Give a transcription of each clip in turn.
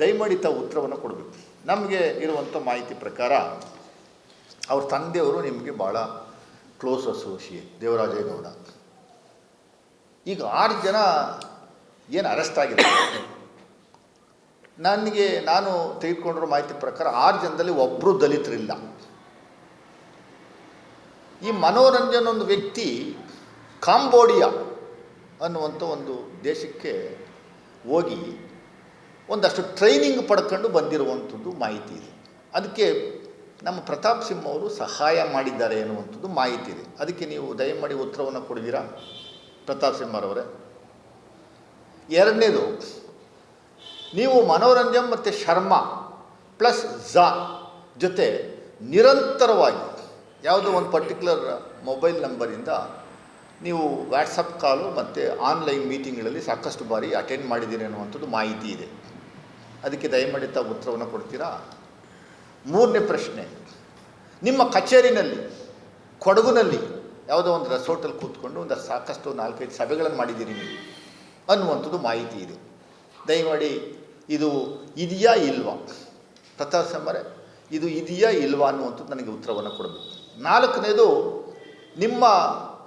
ದಯಮಾಡಿ ತಾವು ಉತ್ತರವನ್ನು ಕೊಡಬೇಕು. ನಮಗೆ ಇರುವಂಥ ಮಾಹಿತಿ ಪ್ರಕಾರ ಅವ್ರ ತಂದೆಯವರು ನಿಮಗೆ ಭಾಳ ಕ್ಲೋಸ್ ಅಸೋಸಿಯೇಟ್ ದೇವರಾಜೇಗೌಡ ಈಗ ಆರು ಜನ ಏನು ಅರೆಸ್ಟ್ ಆಗಿದೆ ನನಗೆ ನಾನು ತೆಗೆದುಕೊಂಡಿರೋ ಮಾಹಿತಿ ಪ್ರಕಾರ ಆರು ಜನದಲ್ಲಿ ಒಬ್ಬರು ದಲಿತರಿಲ್ಲ. ಈ ಮನೋರಂಜನ ಒಂದು ವ್ಯಕ್ತಿ ಕಾಂಬೋಡಿಯಾ ಅನ್ನುವಂಥ ಒಂದು ದೇಶಕ್ಕೆ ಹೋಗಿ ಒಂದಷ್ಟು ಟ್ರೈನಿಂಗ್ ಪಡ್ಕೊಂಡು ಬಂದಿರುವಂಥದ್ದು ಮಾಹಿತಿ ಇದೆ. ಅದಕ್ಕೆ ನಮ್ಮ ಪ್ರತಾಪ್ ಸಿಂಹ ಅವರು ಸಹಾಯ ಮಾಡಿದ್ದಾರೆ ಎನ್ನುವಂಥದ್ದು ಮಾಹಿತಿ ಇದೆ. ಅದಕ್ಕೆ ನೀವು ದಯಮಾಡಿ ಉತ್ತರವನ್ನು ಕೊಡ್ತೀರಾ? ಪ್ರತಾಪ್ ಸಿಂಹರವರೇ ಎರಡನೇದು, ನೀವು ಮನೋರಂಜನ್ ಮತ್ತು ಶರ್ಮಾ ಪ್ಲಸ್ ಝಾ ಜೊತೆ ನಿರಂತರವಾಗಿ, ಯಾವುದೋ ಒಂದು ಪರ್ಟಿಕ್ಯುಲರ್ ಮೊಬೈಲ್ ನಂಬರಿಂದ ನೀವು ವ್ಯಾಟ್ಸಪ್ ಕಾಲು ಮತ್ತು ಆನ್ಲೈನ್ ಮೀಟಿಂಗ್ಗಳಲ್ಲಿ ಸಾಕಷ್ಟು ಬಾರಿ ಅಟೆಂಡ್ ಮಾಡಿದ್ದೀರಿ ಅನ್ನುವಂಥದ್ದು ಮಾಹಿತಿ ಇದೆ. ಅದಕ್ಕೆ ದಯಮಾಡಿ ತಾವು ಉತ್ತರವನ್ನು ಕೊಡ್ತೀರಾ? ಮೂರನೇ ಪ್ರಶ್ನೆ. ನಿಮ್ಮ ಕಚೇರಿನಲ್ಲಿ, ಕೊಡಗುನಲ್ಲಿ ಯಾವುದೋ ಒಂದು ರೆಸೋರ್ಟಲ್ಲಿ ಕೂತ್ಕೊಂಡು ಒಂದು ಸಾಕಷ್ಟು ನಾಲ್ಕೈದು ಸಭೆಗಳನ್ನು ಮಾಡಿದ್ದೀರಿ ನೀವು. ಅನ್ನುವಂಥದ್ದು ಮಾಹಿತಿ ಇದೆ. ದಯಮಾಡಿ, ಇದು ಇದೆಯಾ ಇಲ್ವಾ? ಪ್ರತಾಪ್ ಇದು ಇದೆಯಾ ಇಲ್ವಾ ಅನ್ನುವಂಥದ್ದು ನನಗೆ ಉತ್ತರವನ್ನು ಕೊಡಬೇಕು. ನಾಲ್ಕನೇದು, ನಿಮ್ಮ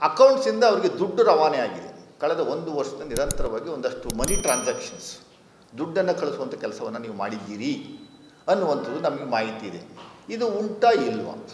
ಅಕೌಂಟ್ಸಿಂದ ಅವರಿಗೆ ದುಡ್ಡು ರವಾನೆ ಆಗಿದೆ. ಕಳೆದ ಒಂದು ವರ್ಷದ ನಿರಂತರವಾಗಿ ಒಂದಷ್ಟು ಮನಿ ಟ್ರಾನ್ಸಾಕ್ಷನ್ಸ್. ದುಡ್ಡನ್ನು ಕಳಿಸುವಂಥ ಕೆಲಸವನ್ನು ನೀವು ಮಾಡಿದ್ದೀರಿ ಅನ್ನುವಂಥದ್ದು ನಮಗೆ ಮಾಹಿತಿ ಇದೆ. ಇದು ಉಂಟಾ ಇಲ್ವಾ?